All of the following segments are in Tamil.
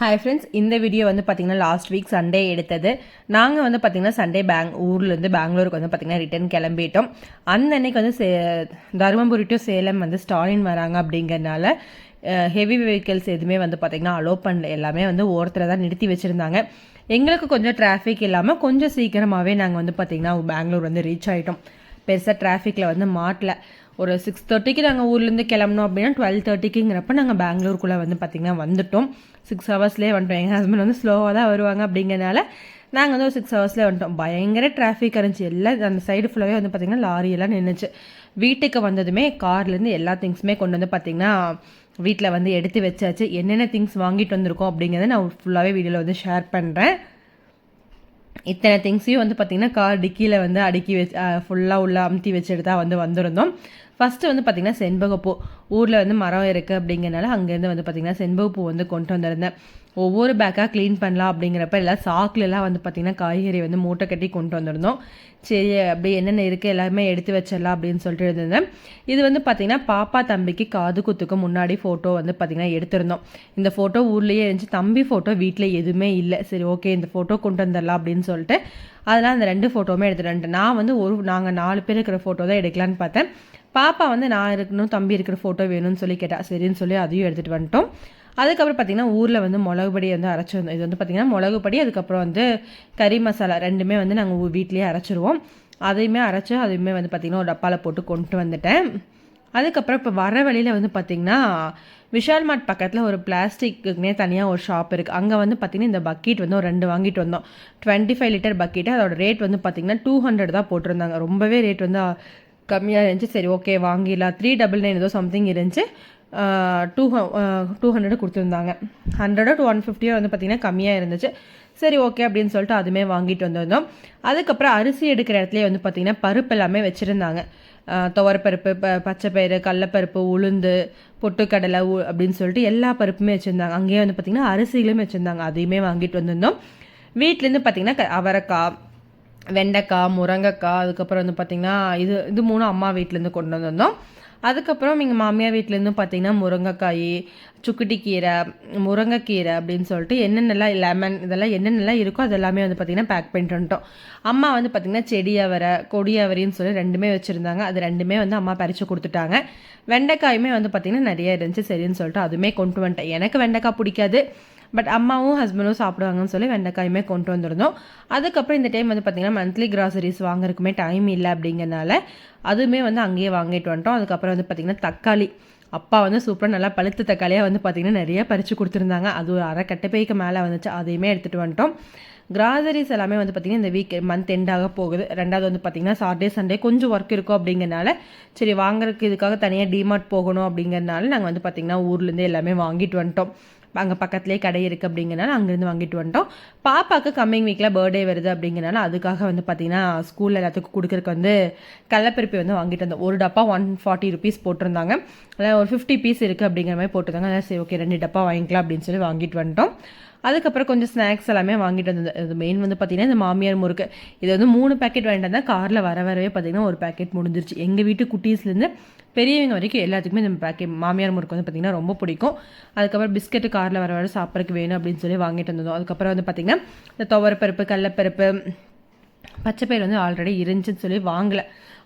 ஹாய் ஃப்ரெண்ட்ஸ் இந்த வீடியோ வந்து பார்த்திங்கன்னா லாஸ்ட் வீக் சண்டே எடுத்தது. நாங்கள் வந்து பார்த்திங்கன்னா சண்டே பேங் ஊர்லேருந்து பெங்களூருக்கு வந்து பார்த்தீங்கன்னா ரிட்டர்ன் கிளம்பிட்டோம். அந்த அன்னைக்கு வந்து சே தருமபுரி டு சேலம் வந்து ஸ்டாலின் வராங்க அப்படிங்கிறனால ஹெவி வெஹிக்கிள்ஸ் எதுவுமே வந்து பார்த்திங்கன்னா அலோவ் பண்ணல. எல்லாமே வந்து ஓரத்தில் தான் நிறுத்தி வச்சுருந்தாங்க. எங்களுக்கு கொஞ்சம் டிராஃபிக் இல்லாமல் கொஞ்சம் சீக்கிரமாகவே நாங்கள் வந்து பார்த்திங்கன்னா பெங்களூர் வந்து ரீச் ஆகிட்டோம் பெருசாக டிராஃபிக்கில் வந்து மாட்டல. ஒரு சிக்ஸ் தேர்ட்டிக்கு நாங்கள் ஊர்லேருந்து கிளம்புனோம் அப்படின்னா டுவெல் தேர்ட்டிக்குங்கிறப்ப நாங்கள் பெங்களூருக்குள்ளே வந்து பார்த்திங்கன்னா வந்துட்டோம். சிக்ஸ் ஹவர்ஸ்லேயே வந்துட்டோம். எங்கள் ஹஸ்பண்ட் வந்து ஸ்லோவாக தான் வருவாங்க அப்படிங்கிறனால நாங்கள் வந்து ஒரு சிக்ஸ் ஹவர்ஸ்லேயே வந்துட்டோம். பயங்கர டிராஃபிக் இருந்துச்சு. எல்லாம் அந்த சைடு ஃபுல்லாகவே வந்து பார்த்திங்கன்னா லாரியெல்லாம் நின்றுச்சு வீட்டுக்கு வந்ததுமே கார்லேருந்து எல்லா திங்ஸுமே கொண்டு வந்து பார்த்திங்கன்னா வீட்டில் வந்து எடுத்து வச்சாச்சு. என்னென்ன திங்ஸ் வாங்கிட்டு வந்திருக்கோம் அப்படிங்கிறத நான் ஃபுல்லாகவே வீடியோவில் வந்து ஷேர் பண்ணுறேன் இத்தனை திங்ஸையும் வந்து பார்த்திங்கன்னா கார் டிக்கியில் வந்து அடுக்கி வச்சு ஃபுல்லாக உள்ள அமுத்தி வச்சுட்டு தான் வந்து வந்திருந்தோம். ஃபஸ்ட்டு வந்து பார்த்திங்கன்னா செண்பகப்பூ ஊரில் வந்து மரம் இருக்குது அப்படிங்கிறனால அங்கேருந்து வந்து பார்த்திங்கன்னா செண்பகப்பூ வந்து கொண்டு வந்திருந்தேன். ஒவ்வொரு பேக்காக க்ளீன் பண்ணலாம் அப்படிங்கிறப்ப எல்லாம் சாக்குலலாம் வந்து பார்த்திங்கன்னா காய்கறி வந்து மூட்டை கட்டி கொண்டு வந்திருந்தோம். சரி அப்படி என்னென்ன இருக்குது எல்லாருமே எடுத்து வச்சிடலாம் அப்படின்னு சொல்லிட்டு இருந்தேன். இது வந்து பார்த்திங்கன்னா பாப்பா தம்பிக்கு காது குத்துக்கு முன்னாடி ஃபோட்டோ வந்து பார்த்திங்கன்னா எடுத்திருந்தோம். இந்த ஃபோட்டோ ஊர்லேயே இருந்துச்சு. தம்பி ஃபோட்டோ வீட்டில் எதுவுமே இல்லை. சரி ஓகே இந்த ஃபோட்டோ கொண்டு வந்துடலாம் அப்படின்னு சொல்லிட்டு அதெல்லாம் அந்த ரெண்டு ஃபோட்டோவுமே எடுத்துகிட்டு நான் வந்து ஒரு நாங்கள் நாலு பேர் இருக்கிற ஃபோட்டோ தான் எடுக்கலான்னு பார்த்தேன். பாப்பா வந்து நான் இருக்கணும் தம்பி இருக்கிற ஃபோட்டோ வேணும்னு சொல்லி கேட்டால் சரின்னு சொல்லி அதையும் எடுத்துகிட்டு வந்துட்டோம். அதுக்கப்புறம் பார்த்திங்கன்னா ஊரில் வந்து மிளகுபடி வந்து அரைச்சிருந்தோம் இது வந்து பார்த்திங்கன்னா மிளகுபடி அதுக்கப்புறம் வந்து கறி மசாலா ரெண்டுமே வந்து நாங்கள் வீட்லேயே அரைச்சிருவோம். அதையுமே அரைச்சி அதையுமே வந்து பார்த்திங்கன்னா ஒரு டப்பாவில் போட்டு கொண்டு வந்துட்டேன். அதுக்கப்புறம் இப்போ வர வழியில் வந்து பார்த்திங்கன்னா விஷால் மார்ட் பக்கத்தில் ஒரு பிளாஸ்டிக்குனே தனியாக ஒரு ஷாப் இருக்குது அங்கே வந்து பார்த்திங்கன்னா இந்த பக்கெட் வந்து ஒரு ரெண்டு வாங்கிட்டு வந்தோம். டுவெண்ட்டி ஃபைவ் லிட்டர் பக்கெட்டு அதோட ரேட் வந்து பார்த்திங்கன்னா டூ ஹண்ட்ரட் தான் போட்டிருந்தாங்க. ரொம்பவே ரேட் வந்து கம்மியாக இருந்துச்சு. சரி ஓகே வாங்கிடலாம். த்ரீ டபுள் நைன் ஏதோ சம்திங் இருந்துச்சு. டூ டூ ஹண்ட்ரட் கொடுத்துருந்தாங்க. ஹண்ட்ரடோ டூ ஒன் ஃபிஃப்டியோ வந்து பார்த்திங்கன்னா கம்மியாக இருந்துச்சு. சரி ஓகே அப்படின்னு சொல்லிட்டு அதுவுமே வாங்கிட்டு வந்திருந்தோம். அதுக்கப்புறம் அரிசி எடுக்கிற இடத்துல வந்து பார்த்திங்கன்னா பருப்பு எல்லாமே வச்சுருந்தாங்க. துவரப்பருப்பு ப பச்சைப்பயிறு கடலப்பருப்பு உளுந்து பொட்டுக்கடலை அப்படின்னு சொல்லிட்டு எல்லா பருப்புமே வச்சுருந்தாங்க. அங்கேயே வந்து பார்த்திங்கன்னா அரிசிகளுமே வச்சுருந்தாங்க. அதையுமே வாங்கிட்டு வந்திருந்தோம். வீட்டிலேருந்து பார்த்திங்கன்னா அவரைக்காய் வெண்டைக்காய் முருங்கைக்காய் அதுக்கப்புறம் வந்து பார்த்திங்கன்னா இது இது மூணும் அம்மா வீட்டிலேருந்து கொண்டு வந்திருந்தோம். அதுக்கப்புறம் எங்கள் மாமியார் வீட்டிலேருந்து பார்த்தீங்கன்னா முருங்கைக்காய் சுக்குட்டி கீரை முருங்கைக்கீரை அப்படின்னு சொல்லிட்டு என்னென்னலாம் லெமன் இதெல்லாம் என்னென்னலாம் இருக்கோ அதெல்லாமே வந்து பார்த்திங்கன்னா பேக் பண்ணிட்டு வந்துட்டோம். அம்மா வந்து பார்த்திங்கன்னா செடி அவரை கொடி அவரைன்னு சொல்லி ரெண்டுமே வச்சுருந்தாங்க. அது ரெண்டுமே வந்து அம்மா பறித்து கொடுத்துட்டாங்க. வெண்டைக்காயுமே வந்து பார்த்திங்கன்னா நிறைய இருந்துச்சு. சரின்னு சொல்லிட்டு அதுவுமே கொண்டு வந்துட்டேன். எனக்கு வெண்டைக்காய் பிடிக்காது. பட் அம்மாவும் ஹஸ்பண்டும் சாப்பிடுவாங்கன்னு சொல்லி வெண்டைக்காயுமே கொண்டு வந்திருந்தோம். அதுக்கப்புறம் இந்த டைம் வந்து பார்த்திங்கன்னா மந்த்லி கிராசரிஸ் வாங்குறதுக்குமே டைம் இல்லை அப்படிங்கிறனால அதுவுமே வந்து அங்கேயே வாங்கிட்டு வந்துட்டோம். அதுக்கப்புறம் வந்து பார்த்திங்கன்னா தக்காளி. அப்பா வந்து சூப்பராக நல்லா பழுத்த தக்காளியாக வந்து பார்த்திங்கன்னா நிறைய பறித்து கொடுத்துருந்தாங்க. அது ஒரு அரை கட்டப்பைக்கு மேலே வந்துச்சு. அதையுமே எடுத்துகிட்டு வந்துட்டோம். கிராசரிஸ் எல்லாமே வந்து பார்த்திங்கன்னா இந்த வீக் மந்த் எண்டாக போகுது. ரெண்டாவது வந்து பார்த்திங்கன்னா சாட்டர்டே சண்டே கொஞ்சம் ஒர்க் இருக்கும் அப்படிங்கிறனால சரி வாங்குறதுக்கு இதுக்காக தனியாக டிமார்ட் போகணும் அப்படிங்கிறனால நாங்கள் வந்து பார்த்திங்கன்னா ஊர்லேருந்து எல்லாமே வாங்கிட்டு வந்துட்டோம். அங்கே பக்கத்துலேயே கடை இருக்குது அப்படிங்கிறனால அங்கேருந்து வாங்கிட்டு வந்துட்டோம். பாப்பாவுக்கு கம்மிங் வீக்கில் பர்த்டே வருது அப்படிங்கிறனால அதுக்காக வந்து பார்த்திங்கன்னா ஸ்கூலில் எல்லாத்துக்கும் கொடுக்குறக்கு வந்து கடலப்பருப்பி வந்து வாங்கிட்டு வந்தோம். ஒரு டப்பா ஒன் ஃபார்ட்டி ருபீஸ் போட்டிருந்தாங்க. அதாவது ஒரு ஃபிஃப்டி பீஸ் இருக்குது அப்படிங்கிற மாதிரி போட்டிருந்தாங்க. அதான் சரி ஓகே ரெண்டு டப்பா வாங்கிக்கலாம் அப்படின்னு சொல்லி வாங்கிட்டு வந்துட்டோம். அதுக்கப்புறம் கொஞ்சம் ஸ்நாக்ஸ் எல்லாமே வாங்கிட்டு வந்தது. இது மெயின் வந்து பார்த்திங்கன்னா இந்த மாமியார் முறுக்கு. இது வந்து மூணு பேக்கெட் வாங்கிட்டு வந்தால் காரில் வர வரவே பார்த்திங்கன்னா ஒரு பேக்கெட் முடிஞ்சிருச்சு. எங்கள் வீட்டு குட்டீஸ்லேருந்து பெரியவங்க வரைக்கும் எல்லாத்துக்குமே இந்த பேக்கெட் மாமியார் முறுக்கு வந்து பார்த்திங்கன்னா ரொம்ப பிடிக்கும். அதுக்கப்புறம் பிஸ்கெட்டு காரில் வர வர சாப்பிட்றதுக்கு வேணும் அப்படின்னு சொல்லி வாங்கிட்டு வந்தோம் அதுக்கப்புறம் வந்து பார்த்திங்கன்னா இந்த துவரப்பருப்பு கடலப்பருப்பு பச்சைப்பயிர் வந்து ஆல்ரெடி இருந்துச்சுன்னு சொல்லி வாங்கலை.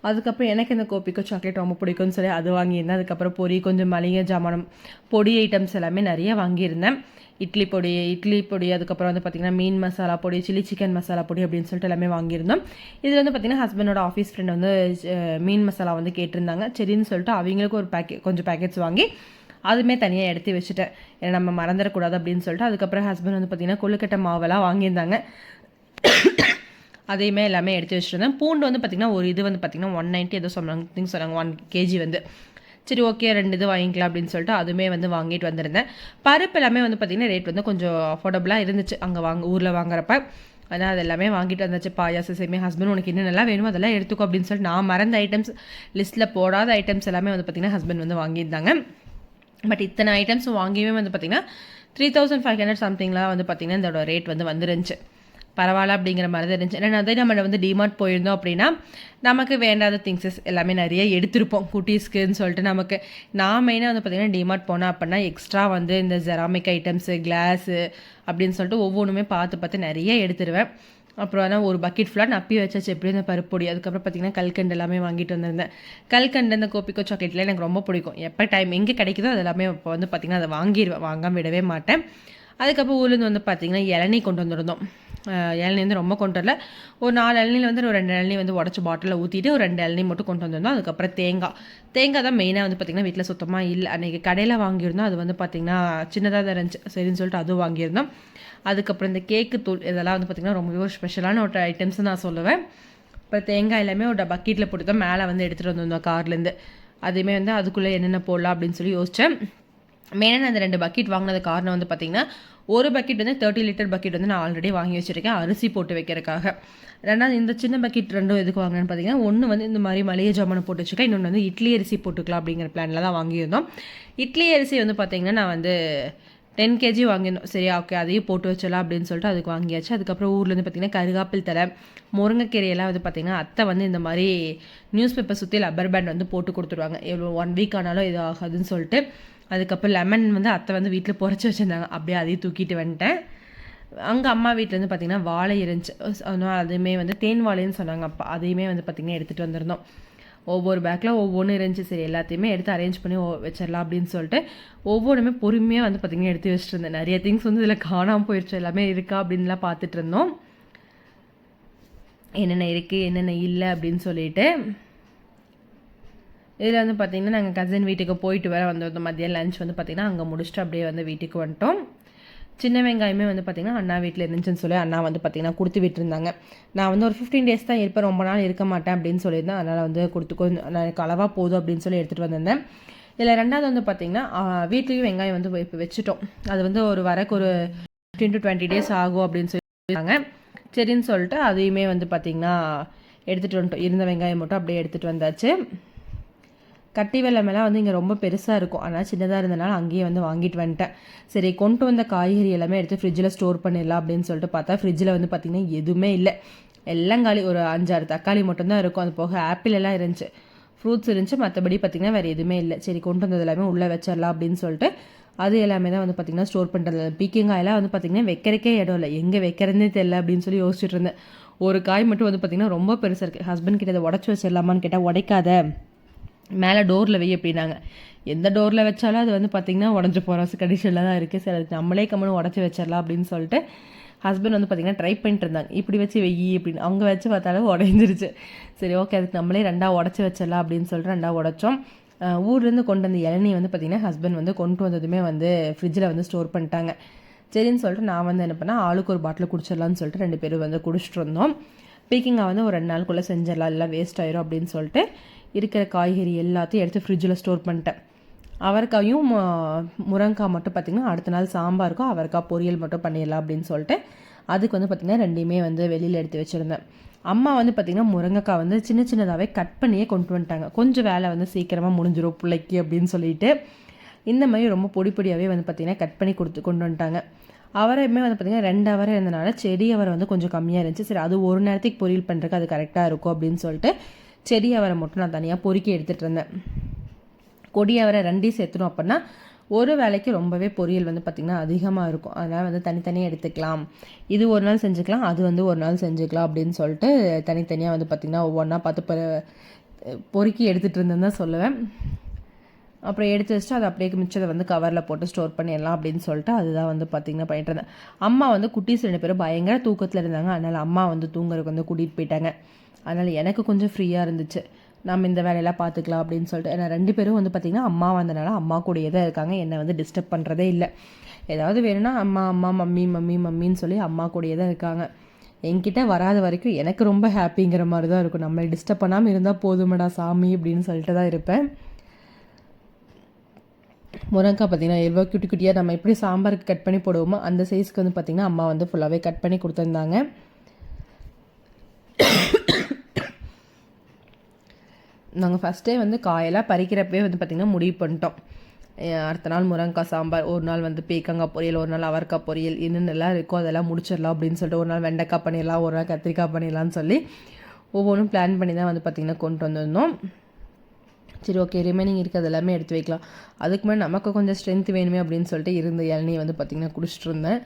அதுக்கப்புறம் எனக்கு இந்த கோப்பிக்கோ சாக்லேட் ரொம்ப பிடிக்கும்னு சொல்லி அது வாங்கியிருந்தேன். அதுக்கப்புறம் பொரி கொஞ்சம் மளிகை ஜாமானம் பொடி ஐட்டம்ஸ் எல்லாமே நிறைய வாங்கியிருந்தேன். இட்லி பொடி இட்லி பொடி அதுக்கப்புறம் வந்து பார்த்திங்கன்னா மீன் மசாலா பொடி சில்லி சிக்கன் மசாலா பொடி அப்படின்னு சொல்லிட்டு எல்லாமே வாங்கியிருந்தோம். இதில் வந்து பார்த்திங்கன்னா ஹஸ்பண்டோட ஆஃபீஸ் ஃப்ரெண்ட் வந்து மீன் மசாலா வந்து கேட்டிருந்தாங்க. சரின்னு சொல்லிட்டு அவங்களுக்கு ஒரு பேக்கெட் கொஞ்சம் பேக்கெட்ஸ் வாங்கி அதுவுமே தனியாக எடுத்து வச்சுட்டேன். ஏன்னா நம்ம மறந்துடக்கூடாது அப்படின்னு சொல்லிட்டு அதுக்கப்புறம் ஹஸ்பண்ட் வந்து பார்த்திங்கன்னா கொழுக்கட்டை மாவெல்லாம் வாங்கியிருந்தாங்க. அதையுமே எல்லாமே எடுத்து வச்சுருந்தேன் பூண்டு வந்து பார்த்திங்கன்னா ஒரு இது வந்து பார்த்திங்கன்னா ஒன் நைன்ட்டி ஏதோ சொன்னாங்க சொன்னாங்க ஒன் கேஜி வந்து. சரி ஓகே ரெண்டு இது வாங்கிக்கலாம் அப்படின்னு சொல்லிட்டு அதுவுமே வந்து வாங்கிட்டு வந்திருந்தேன். பருப்பு எல்லாமே வந்து பார்த்திங்கன்னா ரேட் வந்து கொஞ்சம் அஃபோர்டபுளாக இருந்துச்சு. அங்கே வாங்க ஊரில் வாங்குறப்ப. ஆனால் அது எல்லாமே வாங்கிட்டு வந்தாச்சு. பாயாசம் சேமே ஹஸ்பண்ட் உனக்கு என்னென்னலாம் வேணுமோ அதெல்லாம் எடுத்துக்கோ அப்படின்னு சொல்லிட்டு நான் மறந்த ஐட்டம்ஸ் லிஸ்ட்டில் போடாத ஐட்டம்ஸ் எல்லாமே வந்து பார்த்திங்கன்னா ஹஸ்பண்ட் வந்து வாங்கியிருந்தாங்க. பட் இத்தனை ஐட்டம்ஸ் வாங்கியுமே வந்து பார்த்திங்கன்னா த்ரீ தௌசண்ட் ஃபைவ் ஹண்ட்ரட் சம்திங்லாம் வந்து பார்த்திங்கன்னா இதோட ரேட் வந்து வந்துருந்துச்சு. பரவாயில்ல அப்படிங்கிற மாதிரி தான் இருந்துச்சு. ஏன்னா அதே நம்ம வந்து டிமார்ட் போயிருந்தோம் அப்படின்னா நமக்கு வேண்டாத திங்ஸஸ் எல்லாமே நிறைய எடுத்திருப்போம். குட்டீஸ்க்குன்னு சொல்லிட்டு நமக்கு. நான் மெயினாக வந்து பார்த்திங்கன்னா டிமார்ட் போனால் அப்படின்னா எக்ஸ்ட்ரா வந்து இந்த ஜெராமிக் ஐட்டம்ஸு கிளாஸு அப்படின்னு சொல்லிட்டு ஒவ்வொன்றுமே பார்த்து பார்த்து நிறைய எடுத்துருவேன். அப்புறம் ஆனால் ஒரு பக்கெட் ஃபுல்லாக நப்பி வச்சாச்சு. எப்படி இந்த பருப்பு பொடி. அதுக்கப்புறம் பார்த்திங்கன்னா கல்கண்டு எல்லாமே வாங்கிட்டு வந்திருந்தேன். கல்கண்டு அந்த கோப்பிக்கோ சாக்லேட்லாம் எனக்கு ரொம்ப பிடிக்கும். எப்போ டைம் எங்கே கிடைக்குதோ அது எல்லாமே இப்போ வந்து பார்த்திங்கன்னா அதை வாங்கிடுவேன் வாங்காமல் விடவே மாட்டேன். அதுக்கப்புறம் ஊர்லேருந்து வந்து பார்த்திங்கன்னா இளநீ கொண்டு வந்திருந்தோம். இளநீ வந்து ரொம்ப கொண்டு வரல. ஒரு நாலு இளநியில் வந்து ஒரு ரெண்டு இளநீ வந்து உடச்சி பாட்டிலில் ஊற்றிட்டு ஒரு ரெண்டு இளநீ மட்டும் கொண்டு வந்திருந்தோம். அதுக்கப்புறம் தேங்காய். தேங்காய் தான் மெயினாக வந்து பார்த்திங்கன்னா வீட்டில் சுத்தமாக இல்லை. அன்றைக்கி கடையில் வாங்கியிருந்தோம். அது வந்து பார்த்திங்கன்னா சின்னதாக தான் இருந்துச்சு. சரின்னு சொல்லிட்டு அதுவும் வாங்கியிருந்தோம். அதுக்கப்புறம் இந்த கேக்கு தூள் இதெல்லாம் வந்து பார்த்திங்கன்னா ரொம்பவே ஒரு ஸ்பெஷலான ஒரு ஐட்டம்ஸ் நான் சொல்லுவேன். இப்போ தேங்காய் எல்லாமே ஒரு பக்கெட்டில் போட்டு தான் மேலே வந்து எடுத்துகிட்டு வந்திருந்தோம் கார்லேருந்து அதையுமே வந்து அதுக்குள்ளே என்னென்ன போடலாம் அப்படின்னு சொல்லி யோசித்தேன் மெயினாக அந்த ரெண்டு பக்கெட் வாங்கினது காரணம் வந்து பார்த்திங்கன்னா ஒரு பக்கெட் வந்து தேர்ட்டி லிட்டர் பக்கெட் வந்து நான் ஆல்ரெடி வாங்கி வச்சுருக்கேன் அரிசி போட்டு வைக்கிறதுக்காக. ரெண்டாவது இந்த சின்ன பக்கெட் ரெண்டும் எதுக்கு வாங்கினேன்னு பார்த்தீங்கன்னா ஒன்று வந்து இந்த மாதிரி மளிகை ஜாமான் போட்டு வச்சுருக்கேன் இன்னொன்று வந்து இட்லி அரிசி போட்டுக்கலாம் அப்படிங்கிற பிளானில் தான் வாங்கியிருந்தோம். இட்லி அரிசி வந்து பார்த்திங்கன்னா நான் வந்து டென் கேஜி வாங்கியிருந்தோம். சரியா ஓகே அதையும் போட்டு வச்சலாம் அப்படின்னு சொல்லிட்டு அதுக்கு வாங்கியாச்சு. அதுக்கப்புறம் ஊர்லேருந்து பார்த்திங்கன்னா கருகாப்பில் தலை முருங்கைக்கீரையெல்லாம் வந்து பார்த்திங்கன்னா அத்தை வந்து இந்த மாதிரி நியூஸ் பேப்பர் சுற்றி லப்பர் பேண்ட் வந்து போட்டு கொடுத்துருவாங்க. எவ்வளோ ஒன் வீக் ஆனாலும் இது ஆகாதுன்னு சொல்லிட்டு. அதுக்கப்புறம் லெமன் வந்து அத்தை வந்து வீட்டில் பொறிச்சி வச்சுருந்தாங்க. அப்படியே அதையும் தூக்கிட்டு வந்துட்டேன். அங்கே அம்மா வீட்டிலேருந்து பார்த்திங்கன்னா வாழை இருந்துச்சு அதனால் அதுவுமே வந்து தேன் வாழைன்னு சொன்னாங்க. அப்பா அதையுமே வந்து பார்த்திங்கன்னா எடுத்துகிட்டு வந்திருந்தோம். ஒவ்வொரு பேக்கில் ஒவ்வொன்றும் இருந்துச்சு சரி எல்லாத்தையுமே எடுத்து அரேஞ்ச் பண்ணி வச்சிடலாம் அப்படின்னு சொல்லிட்டு ஒவ்வொன்றுமே பொறுமையாக வந்து பார்த்திங்கன்னா எடுத்து வச்சுட்டு இருந்தேன் நிறைய திங்ஸ் வந்து இதில் காணாமல் போயிடுச்சு எல்லாமே இருக்கா அப்படின்லாம் பார்த்துட்டு இருந்தோம். என்னென்ன இருக்குது என்னென்ன இல்லை அப்படின்னு சொல்லிட்டு இதில் வந்து பார்த்திங்கன்னா நாங்கள் கசின் வீட்டுக்கு போயிட்டு வர வந்திருந்தோம் மதியம் லஞ்ச் வந்து பார்த்திங்கன்னா அங்கே முடிச்சுட்டு அப்படியே வந்து வீட்டுக்கு வந்துட்டோம். சின்ன வெங்காயமே வந்து பார்த்திங்கன்னா அண்ணா வீட்டில் இருந்துச்சுன்னு சொல்லி அண்ணா வந்து பார்த்திங்கன்னா கொடுத்து விட்டுருந்தாங்க. நான் வந்து ஒரு ஃபிஃப்டீன் டேஸ் தான் இருப்பேன். ரொம்ப நாள் இருக்க மாட்டேன் அப்படின்னு சொல்லியிருந்தேன். அதனால் வந்து கொடுத்து கொஞ்சம் எனக்கு அளவாக போதும் அப்படின்னு சொல்லி எடுத்துகிட்டு வந்திருந்தேன். இதில் ரெண்டாவது வந்து பார்த்திங்கன்னா வீட்லேயும் வெங்காயம் வந்து இப்போ வச்சுட்டோம். அது வந்து ஒரு வரக்கு ஒரு ஃபிஃப்டீன் டு டுவெண்ட்டி டேஸ் ஆகும் அப்படின்னு சொல்லியிருந்தாங்க. சரின்னு சொல்லிட்டு அதையுமே வந்து பார்த்திங்கன்னா எடுத்துகிட்டு வந்துட்டோம். இருந்த வெங்காயம் மட்டும் அப்படியே எடுத்துகிட்டு வந்தாச்சு. கட்டி வெள்ளமெல்லாம் வந்து இங்கே ரொம்ப பெருசாக இருக்கும். ஆனால் சின்னதாக இருந்தனால அங்கேயே வந்து வாங்கிட்டு வந்துட்டேன். சரி கொண்டு வந்த காய்கறி எல்லாமே எடுத்து ஃப்ரிட்ஜில் ஸ்டோர் பண்ணிடலாம் அப்படின்னு சொல்லிட்டு பார்த்தா ஃப்ரிட்ஜில் வந்து பார்த்திங்கன்னா எதுவுமே இல்லை. எல்லாம் காலி ஒரு அஞ்சாறு தக்காளி மட்டும்தான் இருக்கும். அது போக ஆப்பிள் எல்லாம் இருந்துச்சு. ஃப்ரூட்ஸ் இருந்துச்சு. மற்றபடி பார்த்திங்கன்னா வேறு எதுவுமே இல்லை. சரி கொண்டு வந்தது எல்லாமே உள்ளே வச்சிடலாம் அப்படின்னு சொல்லிட்டு அது எல்லாமே தான் வந்து பார்த்திங்கன்னா ஸ்டோர் பண்ணுறது பீக்கிங்காயெல்லாம் வந்து பார்த்திங்கன்னா வைக்கிறக்கே இடம் இல்லை. எங்கே வைக்கிறதே தெரில அப்படின்னு சொல்லி யோசிச்சுட்டு இருந்தேன். ஒரு காய் மட்டும் வந்து பார்த்திங்கன்னா ரொம்ப பெருசாக இருக்குது ஹஸ்பண்ட் கிட்ட அதை உடச்சி வச்சிடலாமான்னு கேட்டால் உடைக்காத. மேலே டோரில் வை அப்படின்னாங்க. எந்த டோரில் வச்சாலும் அது வந்து பார்த்திங்கன்னா உடஞ்சி போகிற கண்டிஷனில் தான் இருக்குது சரி அது நம்மளே கம்மனு உடச்சி வச்சிடலாம் அப்படின்னு சொல்லிட்டு ஹஸ்பண்ட் வந்து பார்த்திங்கன்னா ட்ரை பண்ணிட்டு இருந்தாங்க. இப்படி வச்சு வெயி அப்படின்னு. அவங்க வச்சு பார்த்தாலும் உடஞ்சிருச்சு. சரி ஓகே அதுக்கு நம்மளே ரெண்டாக உடச்சி வச்சிடலாம் அப்படின்னு சொல்லிட்டு ரெண்டாக உடச்சோம். ஊர்லேருந்து கொண்டு வந்த இளநீ வந்து பார்த்திங்கன்னா ஹஸ்பண்ட் வந்து கொண்டு வந்ததுமே வந்து ஃப்ரிட்ஜில் வந்து ஸ்டோர் பண்ணிட்டாங்க. சரின்னு சொல்லிட்டு நான் வந்து என்ன பண்ணால் ஆளுக்கு ஒரு பாட்டில் குடிச்சிடலான்னு சொல்லிட்டு ரெண்டு பேரும் வந்து குடிச்சிட்டு இருந்தோம். பீக்கிங்காக வந்து ஒரு ரெண்டு நாளுக்குள்ளே செஞ்சிடலாம் எல்லாம் வேஸ்ட் ஆயிரும் அப்படின்னு சொல்லிட்டு இருக்கிற காய்கறி எல்லாத்தையும் எடுத்து ஃப்ரிட்ஜில் ஸ்டோர் பண்ணிட்டேன். அவரைக்காயும் முருங்காய் மட்டும் பார்த்திங்கன்னா அடுத்த நாள் சாம்பாருக்கும் அவரைக்காய் பொரியல் மட்டும் பண்ணிடலாம் அப்படின்னு சொல்லிட்டு அதுக்கு வந்து பார்த்திங்கன்னா ரெண்டையுமே வந்து வெளியில் எடுத்து வச்சுருந்தேன். அம்மா வந்து பார்த்திங்கன்னா முருங்கைக்காய் வந்து சின்ன சின்னதாகவே கட் பண்ணியே கொண்டு வந்துட்டாங்க. கொஞ்சம் வேலை வந்து சீக்கிரமாக முடிஞ்சிடும் பிள்ளைக்கு அப்படின்னு சொல்லிட்டு இந்த மாதிரி ரொம்ப பொடி பொடியாகவே வந்து பார்த்திங்கன்னா கட் பண்ணி கொடுத்து கொண்டு வந்துட்டாங்க. அவரையுமே வந்து பார்த்திங்கன்னா ரெண்டு அவரை இருந்தனால செடி அவரை வந்து கொஞ்சம் கம்மியாக இருந்துச்சு. சரி அது ஒரு நேரத்துக்கு பொரியல் பண்ணுறதுக்கு அது கரெக்டாக இருக்கும் அப்படின்னு சொல்லிட்டு செடி அவரை மட்டும் நான் தனியாக பொறுக்கி எடுத்துகிட்டு இருந்தேன். கொடி அவரை ரெண்டையும் சேர்த்துனோம் அப்படின்னா ஒரு வேலைக்கு ரொம்பவே பொரியல் வந்து பார்த்திங்கன்னா அதிகமாக இருக்கும். அதனால் வந்து தனித்தனியாக எடுத்துக்கலாம். இது ஒரு நாள் செஞ்சுக்கலாம் அது வந்து ஒரு நாள் செஞ்சுக்கலாம் அப்படின்னு சொல்லிட்டு தனித்தனியாக வந்து பார்த்திங்கன்னா ஒவ்வொன்றா பார்த்து பொறுக்கி எடுத்துகிட்டு இருந்தேன்னு தான் சொல்லுவேன். அப்புறம் எடுத்து வச்சுட்டு அதை அப்படியே மிச்சத்தை வந்து கவரில் போட்டு ஸ்டோர் பண்ணிடலாம் அப்படின்னு சொல்லிட்டு அதுதான் வந்து பார்த்திங்கன்னா பண்ணிட்டு இருந்தேன். அம்மா வந்து குட்டீஸ் ரெண்டு பேரும் பயங்கர தூக்கத்தில் இருந்தாங்க. அதனால் அம்மா வந்து தூங்குறதுக்கு வந்து கூட்டிகிட்டு போயிட்டாங்க. அதனால் எனக்கு கொஞ்சம் ஃப்ரீயாக இருந்துச்சு. நம்ம இந்த வேலையெல்லாம் பார்த்துக்கலாம் அப்படின்னு சொல்லிட்டு. ஏன்னா ரெண்டு பேரும் வந்து பார்த்திங்கன்னா அம்மா வந்தனால அம்மா கூடயே தான் இருக்காங்க. என்னை வந்து டிஸ்டர்ப் பண்ணுறதே இல்லை. ஏதாவது வேணும்னா அம்மா அம்மா மம்மி மம்மி மம்மின்னு சொல்லி அம்மா கூடயே தான் இருக்காங்க. என்கிட்ட வராத வரைக்கும் எனக்கு ரொம்ப ஹாப்பிங்கிற மாதிரி தான் இருக்கும். நம்மளை டிஸ்டர்ப் பண்ணாமல் இருந்தால் போதுமடா சாமி அப்படின்னு சொல்லிட்டு தான் இருப்பேன். முருங்காய் பார்த்திங்கன்னா எவ்வளோ குட்டி குட்டியாக நம்ம எப்படி சாம்பாருக்கு கட் பண்ணி போடுவோமோ அந்த சைஸ்க்கு வந்து பார்த்திங்கன்னா அம்மா வந்து ஃபுல்லாகவே கட் பண்ணி கொடுத்துருந்தாங்க. நாங்கள் ஃபஸ்ட்டே வந்து காயெல்லாம் பறிக்கிறப்பே வந்து பார்த்திங்கன்னா முடிவு பண்ணிட்டோம். அடுத்த நாள் முருங்கைக்காய் சாம்பார் ஒரு நாள் வந்து பீக்கங்காய் பொரியல் ஒரு நாள் அவரக்காய் பொரியல் என்னென்னலாம் இருக்கோ அதெல்லாம் முடிச்சிடலாம் அப்படின்னு சொல்லிட்டு ஒரு நாள் வெண்டைக்காய் பண்ணிடலாம் ஒரு நாள் கத்திரிக்காய் பண்ணிடலாம்னு சொல்லி ஒவ்வொன்றும் பிளான் பண்ணி தான் வந்து பார்த்திங்கன்னா கொண்டு வந்திருந்தோம். சரி ஓகே ரிமைனிங் இருக்கிறது எல்லாமே எடுத்து வைக்கலாம். அதுக்கு முன்னாடி நமக்கு கொஞ்சம் ஸ்ட்ரென்த் வேணுமே அப்படின்னு சொல்லிட்டு இருந்த இளநீ வந்து பார்த்திங்கன்னா குடிச்சிட்டு இருந்தேன்.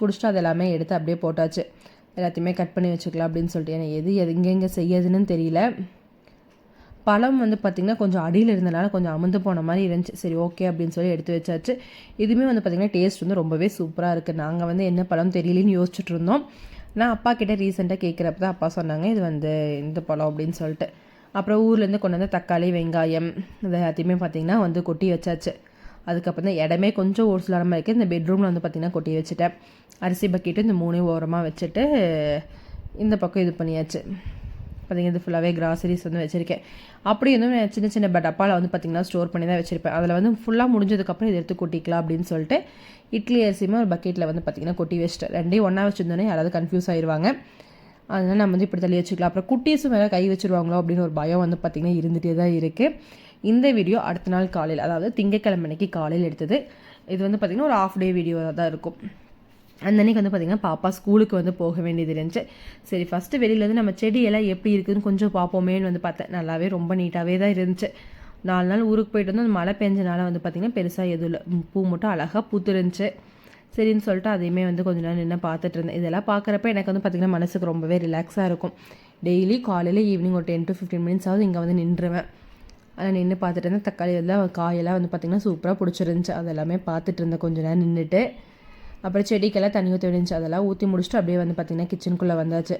குடிச்சிட்டு அது எல்லாமே எடுத்து அப்படியே போட்டாச்சு. எல்லாத்தையுமே கட் பண்ணி வச்சுக்கலாம் அப்படின்னு சொல்லிட்டு. ஏன்னா எது எது எங்கெங்கே செய்யதுன்னு தெரியல. பழம் வந்து பார்த்திங்கன்னா கொஞ்சம் அடியில் இருந்தனால கொஞ்சம் அமுந்து போன மாதிரி இருந்துச்சு. சரி ஓகே அப்படின்னு சொல்லி எடுத்து வச்சாச்சு. இதுவுமே வந்து பார்த்திங்கன்னா டேஸ்ட் வந்து ரொம்பவே சூப்பராக இருக்குது நாங்கள் வந்து என்ன பழம் தெரியலன்னு யோசிச்சுட்டு இருந்தோம். நான் அப்பா கிட்டே ரீசெண்டாக கேட்குறப்ப தான் அப்பா சொன்னாங்க இது வந்து இந்த பழம் அப்படின்னு சொல்லிட்டு. அப்புறம் ஊர்லேருந்து கொண்டு வந்த தக்காளி வெங்காயம் இது எல்லாத்தையுமே பார்த்திங்கன்னா வந்து கொட்டி வச்சாச்சு. அதுக்கப்புறம் தான் இடமே கொஞ்சம் ஒரு சில இடமா இருக்குது இந்த பெட்ரூமில் வந்து பார்த்திங்கன்னா கொட்டி வச்சுட்டேன். அரிசி பக்கெட்டு இந்த மூணையும் ஓரமாக வச்சுட்டு இந்த பக்கம் இது பண்ணியாச்சு. பார்த்தீங்கன்னா இது ஃபுல்லாகவே கிராசரிஸ் வந்து வச்சுருக்கேன். அப்படி வந்து நான் சின்ன சின்ன டப்பாவில் வந்து பார்த்திங்கன்னா ஸ்டோர் பண்ணி தான் வச்சுருப்பேன். அதில் வந்து ஃபுல்லாக முடிஞ்சதுக்கப்புறம் இதை எடுத்து கொட்டிக்கலாம் அப்படின்னு சொல்லிட்டு இட்லி அரிசியுமே ஒரு பக்கெட்டில் வந்து பார்த்திங்கன்னா கொட்டி வச்சுட்டேன். ரெண்டையும் ஒன்றா வச்சுருந்தோன்னே யாராவது கன்ஃபியூஸ் ஆயிடுவாங்க அதனால் நம்ம வந்து இப்படி தள்ளி வச்சுக்கலாம். அப்புறம் குட்டீஸும் மேலே கை வச்சுருவாங்களோ அப்படின்னு ஒரு பயம் வந்து பார்த்திங்கன்னா இருந்துகிட்டே தான் இருக்குது இந்த வீடியோ அடுத்த நாள் காலையில் அதாவது திங்கக்கிழமை அன்னைக்கு காலையில் எடுத்தது. இது வந்து பார்த்திங்கன்னா ஒரு ஆஃப் டே வீடியோ தான் இருக்கும். அந்த அன்றைக்கி வந்து பார்த்திங்கன்னா பாப்பா ஸ்கூலுக்கு வந்து போக வேண்டியது இருந்துச்சு. சரி ஃபஸ்ட்டு வெளியிலேருந்து நம்ம செடியெல்லாம் எப்படி இருக்குதுன்னு கொஞ்சம் பார்ப்போமேன்னு வந்து பார்த்தேன். நல்லாவே ரொம்ப நீட்டாகவே தான் இருந்துச்சு. நாலு நாள் ஊருக்கு போயிட்டு வந்து அந்த மழை பெஞ்சனால வந்து பார்த்திங்கன்னா பெருசாக எதுவும் இல்லை. பூ மட்டும் அழகாக பூத்துருந்துச்சு. சரின்னு சொல்லிட்டு அதையுமே வந்து கொஞ்ச நேரம் நின்று பார்த்துட்டு இருந்தேன். இதெல்லாம் பார்க்குறப்ப எனக்கு வந்து பார்த்திங்கன்னா மனசுக்கு ரொம்பவே ரிலாக்ஸாக இருக்கும். டெய்லி காலையில் ஈவினிங் ஒரு டென் டு ஃபிஃப்டீன் மினிட்ஸ் ஆகுது இங்கே வந்து நின்றுவேன். அதில் நின்று பார்த்துட்டு இருந்தேன். தக்காளி எல்லாம் காயெல்லாம் வந்து பார்த்திங்கன்னா சூப்பராக பிடிச்சிருந்துச்சி. அதெல்லாமே பார்த்துட்டு இருந்தேன் கொஞ்ச நேரம் நின்றுட்டு அப்புறம் செடிக்கெல்லாம் தண்ணி ஊற்றி விழுந்துச்சு. அதெல்லாம் ஊற்றி முடிச்சுட்டு அப்படியே வந்து பார்த்திங்கன்னா கிச்சனுக்குள்ளே வந்தாச்சு.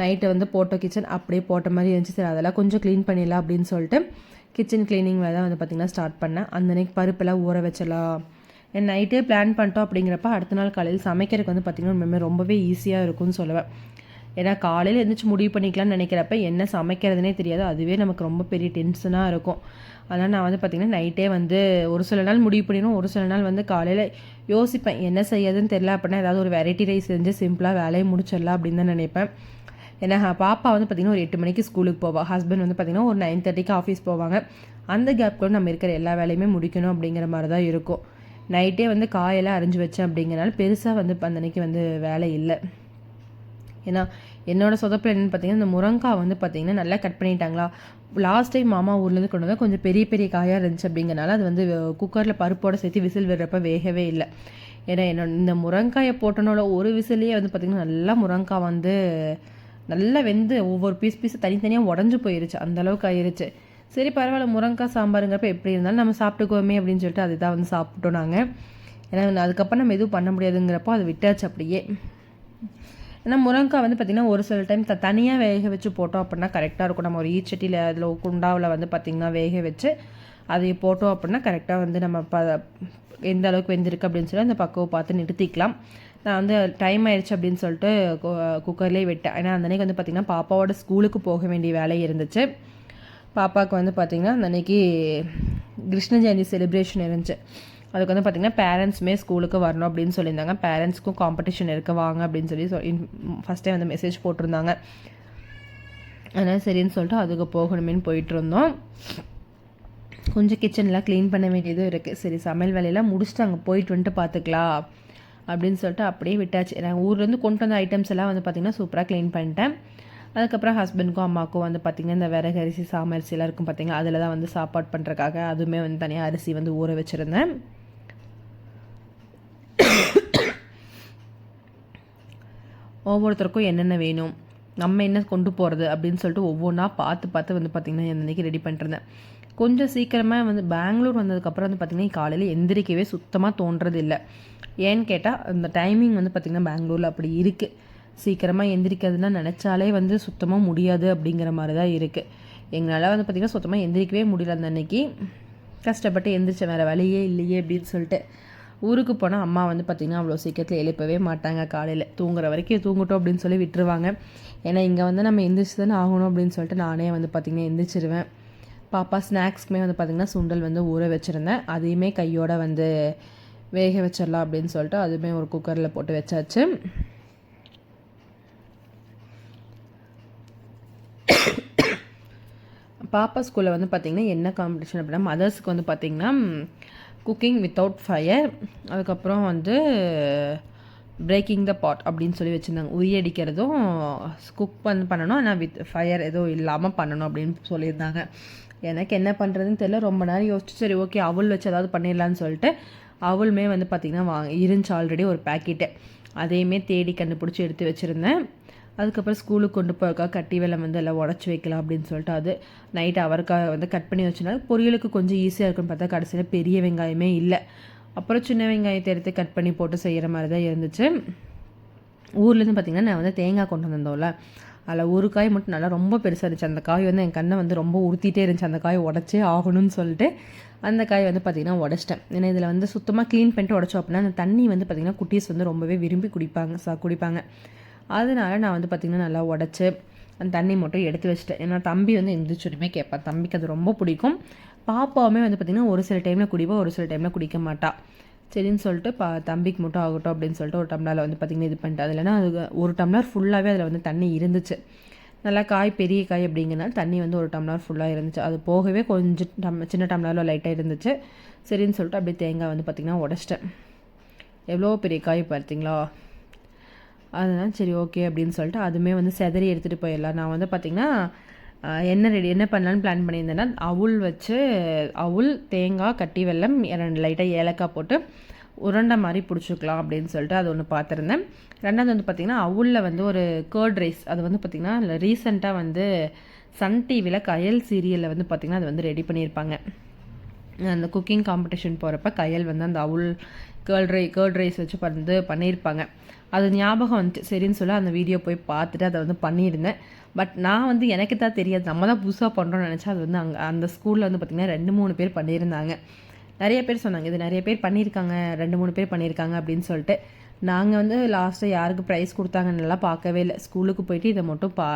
நைட்டு வந்து போட்டோ கிச்சன் அப்படியே போட்ட மாதிரி இருந்துச்சு. சரி அதெல்லாம் கொஞ்சம் க்ளீன் பண்ணிடலாம் அப்படின்னு சொல்லிட்டு கிச்சன் க்ளீனிங் வேலை வந்து பார்த்திங்கன்னா ஸ்டார்ட் பண்ணேன். அந்த அன்னைக்கு பருப்பெல்லாம் ஊற வச்சலாம். நைட்டே பிளான் பண்ணிட்டோம் அப்படிங்கிறப்ப அடுத்த நாள் காலையில் சமைக்கிறதுக்கு வந்து பார்த்திங்கன்னா உண்மையுமே ரொம்பவே ஈஸியாக இருக்கும்னு சொல்லுவேன். ஏன்னா காலையில் எழுந்திரிச்சு முடிவு பண்ணிக்கலாம்னு நினைக்கிறப்ப என்ன சமைக்கிறதுனே தெரியாது. அதுவே நமக்கு ரொம்ப பெரிய டென்ஷனாக இருக்கும். அதனால் நான் வந்து பார்த்திங்கன்னா நைட்டே வந்து ஒரு சில நாள் முடிவு பண்ணிடும் ஒரு சில நாள் வந்து காலையில் யோசிப்பேன். என்ன செய்யறதுன்னு தெரில அப்படின்னா ஏதாவது ஒரு வெரைட்டி ரைஸ் செஞ்சு சிம்பிளாக வேலையை முடிச்சிடலாம் அப்படின்னு தான் நினைப்பேன். ஏன்னா பாப்பா வந்து பார்த்திங்கன்னா ஒரு எட்டு மணிக்கு ஸ்கூலுக்கு போவா. ஹஸ்பண்ட் வந்து பார்த்திங்கன்னா ஒரு நைன் தேர்ட்டிக்கு ஆஃபீஸ் போவாங்க. அந்த கேப்குள்ள நம்ம இருக்கிற எல்லா வேலையுமே முடிக்கணும் அப்படிங்கிற மாதிரி தான் இருக்கும். நைட்டே வந்து காயெல்லாம் அரிஞ்சு வச்சேன் அப்படிங்கிறனால பெருசாக வந்து இப்ப அன்னைக்கு வந்து வேலை இல்லை. ஏன்னா என்னோடய சொதப்பில் என்னன்னு பார்த்தீங்கன்னா இந்த முருங்காய் வந்து பார்த்திங்கன்னா நல்லா கட் பண்ணிட்டாங்களா? லாஸ்ட் டைம் மாமா ஊர்லேருந்து கொண்டு வந்தால் கொஞ்சம் பெரிய பெரிய காயாக இருந்துச்சு அப்படிங்கிறனால அது வந்து குக்கரில் பருப்போடு சேர்த்து விசில் விடுறப்ப வேகவே இல்லை. ஏன்னா என்னோட இந்த முருங்காயை போட்டனோட ஒரு விசிலே வந்து பார்த்திங்கன்னா நல்லா முருங்காய் வந்து நல்லா வெந்து ஒவ்வொரு பீஸ் பீஸ் தனித்தனியாக உடஞ்சு போயிருச்சு. அந்த அளவுக்கு ஆயிருச்சு. சரி பரவாயில்ல முருங்காய் சாம்பாருங்கிறப்ப எப்படி இருந்தாலும் நம்ம சாப்பிட்டுக்குவோமே அப்படின்னு சொல்லிட்டு அதுதான் வந்து சாப்பிட்டோம் நாங்கள் ஏன்னா அதுக்கப்புறம் நம்ம எதுவும் பண்ண முடியாதுங்கிறப்போ அதை விட்டாச்சு அப்படியே. ஏன்னா முருங்கைக்காய் வந்து பார்த்திங்கன்னா ஒரு சில டைம் த தனியாக வேக வச்சு போட்டோம் அப்படின்னா கரெக்டாக இருக்கும். நம்ம ஒரு ஈச்சட்டியில் அதில் குண்டாவில் வந்து பார்த்திங்கன்னா வேக வச்சு அதை போட்டோம் அப்படின்னா கரெக்டாக வந்து நம்ம ப எந்த அளவுக்கு வெந்திருக்கு அப்படின்னு சொல்லி அந்த பக்குவம் பார்த்து நிறுத்திக்கலாம். நான் வந்து டைம் ஆயிடுச்சு அப்படின்னு சொல்லிட்டு குக்கர்லேயே விட்டேன். ஏன்னா அந்த வந்து பார்த்திங்கன்னா பாப்பாவோட ஸ்கூலுக்கு போக வேண்டிய வேலை இருந்துச்சு. பாப்பாவுக்கு வந்து பார்த்திங்கன்னா அன்னைக்கு கிருஷ்ண ஜெயந்தி செலிப்ரேஷன் இருந்துச்சு. அதுக்கு வந்து பார்த்திங்கன்னா பேரண்ட்ஸுமே ஸ்கூலுக்கு வரணும் அப்படின்னு சொல்லியிருந்தாங்க. பேரண்ட்ஸ்க்கும் காம்படிஷன் இருக்க வாங்க அப்படின்னு சொல்லி சொ ஃபஸ்ட்டே வந்து மெசேஜ் போட்டிருந்தாங்க. அதனால் சரின்னு சொல்லிட்டு அதுக்கு போகணுமேனு போயிட்டுருந்தோம் கொஞ்சம் கிச்சன்லாம் க்ளீன் பண்ண வேண்டியதும் இருக்குது சரி சமையல் வேலையெல்லாம் முடிச்சுட்டு அங்கே போயிட்டு வந்துட்டு பார்த்துக்கலாம் அப்படின்னு சொல்லிட்டு அப்படியே விட்டாச்சு. நான் ஊர்லேருந்து கொண்டு வந்த ஐட்டம்ஸ் எல்லாம் வந்து பார்த்திங்கன்னா சூப்பராக க்ளீன் பண்ணிட்டேன். அதுக்கப்புறம் ஹஸ்பண்ட்க்கும் அம்மாவுக்கும் வந்து பார்த்திங்கன்னா இந்த விறகு அரிசி சாம அரிசி எல்லாம் இருக்கும் பார்த்திங்களா அதில் தான் வந்து சாப்பாடு பண்ணுறக்காக அதுவுமே வந்து தனியாக அரிசி வந்து ஊற வச்சுருந்தேன். ஒவ்வொருத்தருக்கும் என்னென்ன வேணும் நம்ம என்ன கொண்டு போகிறது அப்படின்னு சொல்லிட்டு ஒவ்வொன்றா பார்த்து பார்த்து வந்து பார்த்திங்கன்னா இன்றைக்கி ரெடி பண்ணிருந்தேன் கொஞ்சம் சீக்கிரமாக வந்து பெங்களூர் வந்ததுக்கப்புறம் வந்து பார்த்திங்கன்னா காலையில் எந்திரிக்கவே சுத்தமாக தோன்றது இல்லை ஏன்னு கேட்டால் அந்த டைமிங் வந்து பார்த்திங்கன்னா பெங்களூரில் அப்படி இருக்குது சீக்கிரமாக எந்திரிக்கிறதுனா நினச்சாலே வந்து சுத்தமாக முடியாது அப்படிங்கிற மாதிரி தான் இருக்குது எங்களால் வந்து பார்த்திங்கன்னா சுத்தமாக எந்திரிக்கவே முடியல அந்த அன்னைக்கு. கஷ்டப்பட்டு எந்திரிச்சேன் வேறு வழியே இல்லையே அப்படின்னு சொல்லிட்டு. ஊருக்கு போனால் அம்மா வந்து பார்த்திங்கன்னா அவ்வளோ சீக்கிரத்தில் எழுப்பவே மாட்டாங்க காலையில். தூங்குற வரைக்கும் தூங்கட்டும் அப்படின்னு சொல்லி விட்டுருவாங்க. ஏன்னா இங்கே வந்து நம்ம எந்திரிச்சு தானே ஆகணும் அப்படின்னு சொல்லிட்டு நானே வந்து பார்த்திங்கன்னா எந்திரிச்சிருவேன். பாப்பா ஸ்நாக்ஸ்க்குமே வந்து பார்த்திங்கன்னா சுண்டல் வந்து ஊற வச்சுருந்தேன். அதையுமே கையோடு வந்து வேக வச்சிடலாம் அப்படின்னு சொல்லிட்டு அதுவுமே ஒரு குக்கரில் போட்டு வச்சாச்சு. பாப்பா ஸ்கூலில் வந்து பார்த்திங்கன்னா என்ன காம்படிஷன் அப்படின்னா மதர்ஸ்க்கு வந்து பார்த்திங்கன்னா குக்கிங் வித்தவுட் ஃபயர் அதுக்கப்புறம் வந்து பிரேக்கிங் த பாட் அப்படின்னு சொல்லி வச்சுருந்தாங்க. உரியடிக்கிறதும் குக் பண்ண பண்ணணும். ஆனால் வித் ஃபயர் எதுவும் இல்லாமல் பண்ணணும் அப்படின்னு சொல்லியிருந்தாங்க. எனக்கு என்ன பண்ணுறதுன்னு தெரியல. ரொம்ப நேரம் யோசிச்சு சரி ஓகே அவள் வச்சு ஏதாவது பண்ணிடலான்னு சொல்லிட்டு அவளுமே வந்து பார்த்திங்கன்னா வா இருந்துச்சு ஆல்ரெடி ஒரு பேக்கெட்டு அதையுமே தேடி கண்டுபிடிச்சி எடுத்து வச்சுருந்தேன். அதுக்கப்புறம் ஸ்கூலுக்கு கொண்டு போயிருக்கா கட்டி வெள்ளம் வந்து எல்லாம் உடச்சி வைக்கலாம் அப்படின்னு சொல்லிட்டு அது நைட் அவருக்காக வந்து கட் பண்ணி வச்சுனாலும் பொரியலுக்கு கொஞ்சம் ஈஸியாக இருக்குன்னு பார்த்தா கடைசியில் பெரிய வெங்காயமே இல்லை. அப்புறம் சின்ன வெங்காயத்தை எடுத்து கட் பண்ணி போட்டு செய்கிற மாதிரி தான் இருந்துச்சு ஊர்லேருந்து பார்த்திங்கன்னா நான் வந்து தேங்காய் கொண்டு வந்திருந்தோம்ல அதில் ஒரு காய் மட்டும் நல்லா ரொம்ப பெருசாக இருந்துச்சு. அந்த காய் வந்து என் கண்ணை வந்து ரொம்ப உறுத்திட்டே இருந்துச்சு. அந்த காய் உடச்சே ஆகணும்னு சொல்லிட்டு அந்த காய் வந்து பார்த்திங்கன்னா உடச்சிட்டேன். ஏன்னா இதில் வந்து சுத்தமாக க்ளீன் பண்ணிட்டு உடச்சோம் அப்படின்னா அந்த தண்ணி வந்து பார்த்திங்கன்னா குட்டீஸ் வந்து ரொம்பவே விரும்பி குடிப்பாங்க சா குடிப்பாங்க. அதனால நான் வந்து பார்த்திங்கன்னா நல்லா உடச்சி அந்த தண்ணி மட்டும் எடுத்து வச்சுட்டேன். ஏன்னா தம்பி வந்து எந்திரிச்சுடுமே கேட்பான் தம்பிக்கு அது ரொம்ப பிடிக்கும். பாப்பாவுமே வந்து பார்த்திங்கன்னா ஒரு சில டைமில் குடிப்பா ஒரு சில டைமில் குடிக்க மாட்டா. சரின்னு சொல்லிட்டு பா தம்பிக்கு மட்டும் ஆகட்டும் அப்படின்னு சொல்லிட்டு ஒரு டம்ளரில் வந்து பார்த்திங்கன்னா இது பண்ணிட்டு. அது இல்லைன்னா அது ஒரு டம்ளர் ஃபுல்லாகவே அதில் வந்து தண்ணி இருந்துச்சு. நல்லா காய் பெரிய காய் அப்படிங்கிறனால தண்ணி வந்து ஒரு டம்ளர் ஃபுல்லாக இருந்துச்சு. அது போகவே கொஞ்சம் டம் சின்ன டம்ளரில் லைட்டாக இருந்துச்சு. சரின்னு சொல்லிட்டு அப்படியே தேங்காய் வந்து பார்த்திங்கன்னா உடச்சிட்டேன். எவ்வளோ பெரிய காய் பார்த்தீங்களா அதனால் சரி ஓகே அப்படின்னு சொல்லிட்டு அதுவுமே வந்து செதறி எடுத்துகிட்டு போயிடலாம். நான் வந்து பார்த்திங்கன்னா என்ன ரெடி என்ன பண்ணலான்னு பிளான் பண்ணியிருந்தேன்னா அவுள் வச்சு அவுள் தேங்காய் கட்டி வெல்லம் ரெண்டு லைட்டாக ஏலக்காய் போட்டு உருண்டை மாதிரி பிடிச்சிக்கலாம் அப்படின்னு சொல்லிட்டு அது ஒன்று பார்த்துருந்தேன் ரெண்டாவது வந்து பார்த்திங்கன்னா அவுளில் வந்து ஒரு கேர்ட் ரைஸ் அது வந்து பார்த்திங்கன்னா ரீசெண்டாக வந்து சன் டிவியில் கயல் சீரியலில் வந்து பார்த்திங்கன்னா அது வந்து ரெடி பண்ணியிருப்பாங்க. அந்த குக்கிங் காம்படிஷன் போகிறப்ப கையல் வந்து அந்த அவுள் கேர்ட் ரை கேர்ட் ரைஸ் வச்சு வந்து பண்ணியிருப்பாங்க. அது ஞாபகம் வந்துச்சு சரின்னு சொல்லி அந்த வீடியோ போய் பார்த்துட்டு அதை வந்து பண்ணியிருந்தேன். பட் நான் வந்து எனக்கு தான் தெரியாது. நம்ம தான் புதுசாக பண்ணுறோம்னு நினச்சா அது வந்து அங்கே அந்த ஸ்கூலில் வந்து பார்த்திங்கன்னா ரெண்டு மூணு பேர் பண்ணியிருந்தாங்க. நிறைய பேர் சொன்னாங்க இது நிறைய பேர் பண்ணியிருக்காங்க ரெண்டு மூணு பேர் பண்ணியிருக்காங்க அப்படின்னு சொல்லிட்டு. நாங்கள் வந்து லாஸ்ட்டாக யாருக்கு ப்ரைஸ் கொடுத்தாங்கன்னெல்லாம் பார்க்கவே இல்லை. ஸ்கூலுக்கு போயிட்டு இதை மட்டும் பா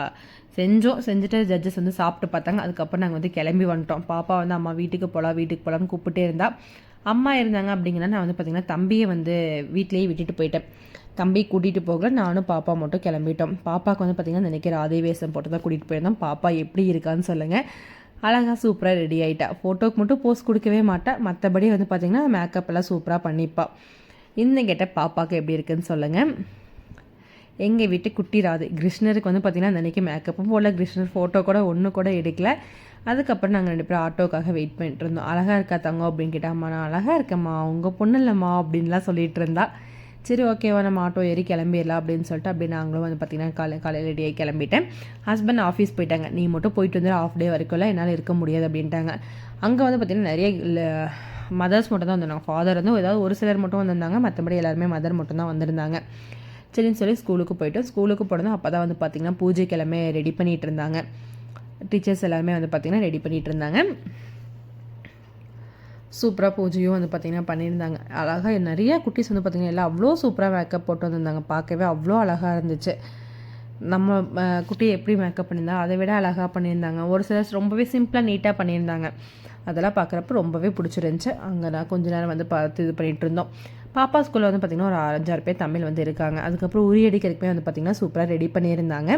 செஞ்சோம். செஞ்சுட்டு ஜட்ஜஸ் வந்து சாப்பிட்டு பார்த்தாங்க. அதுக்கப்புறம் நாங்கள் வந்து கிளம்பி வந்துட்டோம். பாப்பா வந்து அம்மா வீட்டுக்கு போகலாம் வீட்டுக்கு போகலான்னு கூப்பிட்டே இருந்தால் அம்மா இருந்தாங்க அப்படிங்கன்னா நான் வந்து பார்த்திங்கன்னா தம்பியை வந்து வீட்லேயே விட்டுட்டு போயிட்டேன். தம்பி கூட்டிகிட்டு போகல நானும் பாப்பா மட்டும் கிளம்பிட்டோம். பாப்பாவுக்கு வந்து பார்த்திங்கன்னா நினைக்கிற அதே வேஷம் போட்டு தான் கூட்டிகிட்டு போயிருந்தோம். பாப்பா எப்படி இருக்கான்னு சொல்லுங்கள் அழகாக சூப்பராக ரெடி ஆகிட்டா ஃபோட்டோக்கு மட்டும் போஸ்ட் கொடுக்கவே மாட்டேன் மற்றபடி வந்து பார்த்திங்கன்னா மேக்கப் எல்லாம் சூப்பராக பண்ணிப்பா. இந்த கேட்ட பாப்பாவுக்கு எப்படி இருக்குன்னு சொல்லுங்கள் எங்கள் வீட்டு குட்டி ராது கிருஷ்ணருக்கு வந்து பார்த்திங்கன்னா நினைக்க மேக்கப்பும் போடல. கிருஷ்ணர் ஃபோட்டோ கூட ஒன்று கூட எடுக்கல. அதுக்கப்புறம் நாங்கள் ரெண்டு பேரும் ஆட்டோக்காக வெயிட் பண்ணிட்டு இருந்தோம். அழகாக இருக்கா தங்கம் அப்படின்னு கேட்டாம்மா நான் அழகாக இருக்கேம்மா உங்கள் பொண்ணு இல்லைம்மா அப்படின்லாம் சொல்லிட்டு இருந்தா. சரி ஓகேவா நம்ம ஆட்டோ ஏறி கிளம்பிடலாம் அப்படின்னு சொல்லிட்டு அப்படி நாங்களும் வந்து பார்த்திங்கன்னா காலை காலையில் ரெடியாகி கிளம்பிட்டேன். ஹஸ்பண்ட் ஆஃபீஸ் போயிட்டாங்க. நீ மட்டும் போயிட்டு வந்து ஆஃப் டே வரைக்கும்லாம் என்னால் இருக்க முடியாது அப்படின்ட்டாங்க. அங்கே வந்து பார்த்திங்கன்னா நிறைய மதர்ஸ் மட்டும் தான் வந்திருந்தாங்க. ஃபாதர் வந்து ஏதாவது ஒரு சிலர் மட்டும் வந்திருந்தாங்க. மற்றபடி எல்லாருமே மதர் மட்டும் தான் வந்திருந்தாங்க. சரின்னு சொல்லி ஸ்கூலுக்கு போயிட்டோம். ஸ்கூலுக்கு போனதும் அப்போ தான் வந்து பார்த்திங்கன்னா பூஜை கிழமை ரெடி பண்ணிகிட்டு இருந்தாங்க. டீச்சர்ஸ் எல்லாருமே வந்து பார்த்திங்கன்னா ரெடி பண்ணிகிட்டு இருந்தாங்க சூப்பராக பூஜையும் வந்து பார்த்திங்கன்னா பண்ணியிருந்தாங்க. அழகாக நிறைய குட்டீஸ் வந்து பார்த்திங்கன்னா எல்லாம் அவ்வளோ சூப்பராக மேக்கப் போட்டு வந்திருந்தாங்க. பார்க்கவே அவ்வளோ அழகாக இருந்துச்சு. நம்ம குட்டி எப்படி மேக்கப் பண்ணியிருந்தா அதை விட அழகாக பண்ணியிருந்தாங்க. ஒரு சிலர் ரொம்பவே சிம்பிளாக நீட்டாக பண்ணியிருந்தாங்க. அதெல்லாம் பார்க்குறப்ப ரொம்பவே பிடிச்சிருந்துச்சு. அங்கே நான் கொஞ்ச நேரம் வந்து பார்த்து இது பண்ணிகிட்டு இருந்தோம். பாப்பா ஸ்கூலில் வந்து பார்த்திங்கன்னா ஒரு அஞ்சாறு பேர் தமிழ் வந்து இருக்காங்க. அதுக்கப்புறம் உரியடிக்கிறதுக்குமே வந்து பார்த்திங்கன்னா சூப்பராக ரெடி பண்ணியிருந்தாங்க.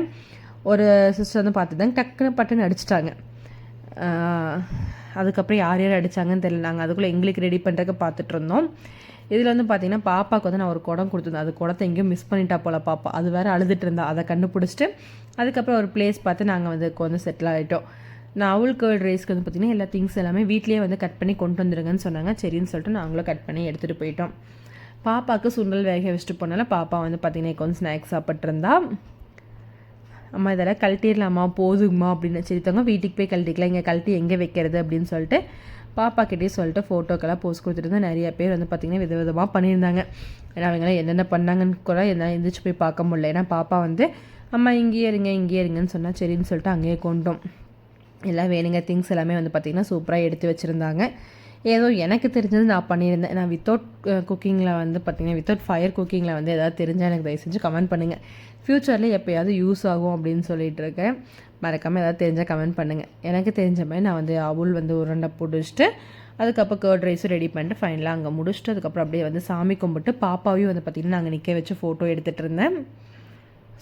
ஒரு சிஸ்டர் வந்து பார்த்துதாங்க டக்குன்னு பட்டுன்னு அடிச்சிட்டாங்க. அதுக்கப்புறம் யார் யார் அடித்தாங்கன்னு தெரியல. நாங்கள் அதுக்குள்ளே எங்களுக்கு ரெடி பண்ணுறதுக்கு பார்த்துட்டு இருந்தோம். இதில் வந்து பார்த்தீங்கன்னா பாப்பாவுக்கு வந்து நான் ஒரு குடம் கொடுத்துருந்தேன். அது குடத்தை எங்கேயும் மிஸ் பண்ணிட்டா போல் பாப்பா. அது வேறு அழுதுட்டு இருந்தா. அதை கண்டுபிடிச்சிட்டு அதுக்கப்புறம் ஒரு பிளேஸ் பார்த்து நாங்கள் வந்து வந்து செட்டில் ஆகிட்டோம் நான் அவுல் கேர்ள் ரைஸ்க்கு வந்து பார்த்திங்கன்னா எல்லா திங்ஸ் எல்லாமே வீட்லேயே வந்து கட் பண்ணி கொண்டு வந்துருங்கன்னு சொன்னாங்க. சரின்னு சொல்லிட்டு நாங்களும் கட் பண்ணி எடுத்துகிட்டு போயிட்டோம். பாப்பாவுக்கு சுண்டல் வேக வச்சுட்டு போனால பாப்பா வந்து பார்த்திங்கன்னா கொஞ்சம் ஸ்நாக்ஸ் சாப்பிட்ருந்தா அம்மா இதெல்லாம் கழட்டிடலாமா? போதுங்கம்மா அப்படின்னு சரித்தவங்க வீட்டுக்கு போய் கழட்டிக்கலாம். இங்கே கழட்டி எங்கே வைக்கிறது அப்படின்னு சொல்லிட்டு பாப்பா கிட்டே சொல்லிட்டு ஃபோட்டோக்கெல்லாம் போஸ்ட் கொடுத்துட்டு நிறைய பேர் வந்து பார்த்திங்கன்னா வித விதமாக பண்ணியிருந்தாங்க. ஏன்னா அவங்களாம் என்னென்ன பண்ணாங்கன்னு கூட என்ன எந்திரிச்சு போய் பார்க்க முடியல. ஏன்னா பாப்பா வந்து அம்மா இங்கேயே இருங்க இங்கேயே இருங்கன்னு சொன்னால் சரின்னு சொல்லிட்டு அங்கேயே கொண்டோம். எல்லாம் வேணுங்க திங்ஸ் எல்லாமே வந்து பார்த்திங்கன்னா சூப்பராக எடுத்து வச்சுருந்தாங்க. ஏதோ எனக்கு தெரிஞ்சது நான் பண்ணியிருந்தேன். நான் வித்தவுட் குக்கிங்கில் வந்து பார்த்திங்கன்னா வித்தவுட் ஃபயர் குக்கிங்கில் வந்து எதாவது தெரிஞ்சால் எனக்கு தயவு செஞ்சு கமெண்ட் பண்ணுங்கள் ஃப்யூச்சரில் எப்போயாவது யூஸ் ஆகும் அப்படின்னு சொல்லிட்டு இருக்கேன் மறக்காமல் ஏதாவது தெரிஞ்சால் கமெண்ட் பண்ணுங்கள் எனக்கு தெரிஞ்ச மாதிரி நான் வந்து அவுள் வந்து உருண்டை பிடிச்சிட்டு அதுக்கப்புறம் கேர்ட் ரைஸும் ரெடி பண்ணிட்டு ஃபைனலாக அங்கே முடிச்சுட்டு அதுக்கப்புறம் அப்படியே வந்து சாமி கும்பிட்டு பாப்பாவையும் வந்து பார்த்திங்கன்னா நாங்கள் நிற்க வச்சு ஃபோட்டோ எடுத்துகிட்டு இருந்தேன்.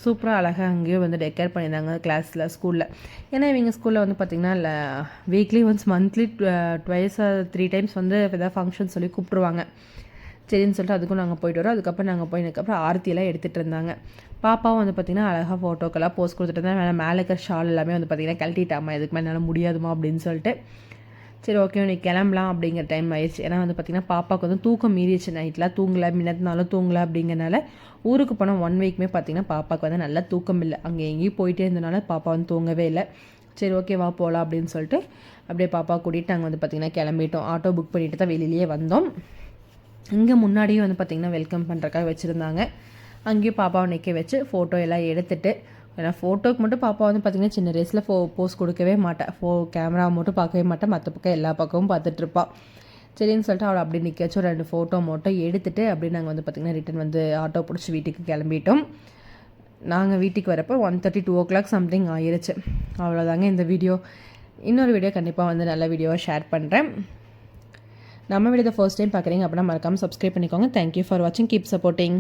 சூப்பராக அழகாக அங்கேயும் வந்து டெக்கேர் பண்ணியிருந்தாங்க கிளாஸில் ஸ்கூலில் ஏன்னா இவங்க ஸ்கூலில் வந்து பார்த்திங்கன்னா weekly once monthly twice three times வந்து எதாவது ஃபங்க்ஷன் சொல்லி கூப்பிட்ருவாங்க சரின்னு சொல்லிட்டு அதுக்கும் நாங்கள் போயிட்டு வரோம். அதுக்கப்புறம் நாங்கள் போயினதுக்கப்புறம் ஆரத்தியெல்லாம் எடுத்துகிட்டு இருந்தாங்க. பாப்பாவும் வந்து பார்த்திங்கன்னா அழகாக ஃபோட்டோக்கெல்லாம் போஸ்ட் கொடுத்துட்டு இருந்தேன் மேலே மேலே இருக்கிற ஷால் எல்லாமே வந்து பார்த்திங்கன்னா கழட்டிட்டாமா இதுக்கு மேலே என்னால் முடியாதுமா அப்படின்னு சொல்லிட்டு. சரி ஓகே நீ கிளம்பலாம் அப்படிங்கிற டைம் ஆயிடுச்சு. ஏன்னா வந்து பார்த்திங்கன்னா பாப்பாவுக்கு வந்து தூக்கம் மீறிடுச்சு. நைட்டில் தூங்கலை. மின்னத்தினாலும் தூங்கலை அப்படிங்கிறனால ஊருக்கு போன ஒன் வீக்குமே பார்த்திங்கன்னா பாப்பாவுக்கு வந்து நல்லா தூக்கம் இல்லை. அங்கே எங்கேயும் போயிட்டே இருந்தனால பாப்பா வந்து தூங்கவே இல்லை. சரி ஓகே வா போகலாம் அப்படின்னு சொல்லிட்டு அப்படியே பாப்பா கூட்டிகிட்டு நாங்கள் வந்து பார்த்திங்கன்னா கிளம்பிட்டோம். ஆட்டோ புக் பண்ணிட்டு தான் வெளியிலேயே வந்தோம். இங்கே முன்னாடியே வந்து பார்த்திங்கன்னா வெல்கம் பண்ணுறக்காக வச்சுருந்தாங்க. அங்கேயும் பாப்பாவை நிற்க வச்சு ஃபோட்டோ எல்லாம் எடுத்துகிட்டு ஏன்னா ஃபோட்டோக்கு மட்டும் பாப்பா வந்து பார்த்திங்கன்னா சின்ன ரேஸில் ஃபோ போஸ் கொடுக்கவே மாட்டேன் ஃபோ கேமரா மட்டும் பார்க்கவே மாட்டேன் மற்ற பக்கம் எல்லா பக்கமும் பார்த்துட்ருப்பாள் சரின்னு சொல்லிட்டு அவளை அப்படி நிற்க வச்சு ஒரு ரெண்டு ஃபோட்டோ மட்டும் எடுத்துகிட்டு அப்படியே நாங்கள் வந்து பார்த்திங்கன்னா ரிட்டன் வந்து ஆட்டோ பிடிச்சி வீட்டுக்கு கிளம்பிட்டோம். நாங்கள் வீட்டுக்கு வரப்போ one thirty two o'clock something ஆயிடுச்சு அவ்வளோதாங்க இந்த வீடியோ இன்னொரு வீடியோ கண்டிப்பாக வந்து நல்ல வீடியோவாக ஷேர் பண்ணுறேன் நம்ம வீடியோ ஃபர்ஸ்ட் டைம் பார்க்குறீங்க அப்படின்னா மறக்காமல் சப்ஸ்கிரைப் பண்ணிக்கோங்க. தேங்க்யூ ஃபார் வாட்சிங் கீப் சப்போர்ட்டிங்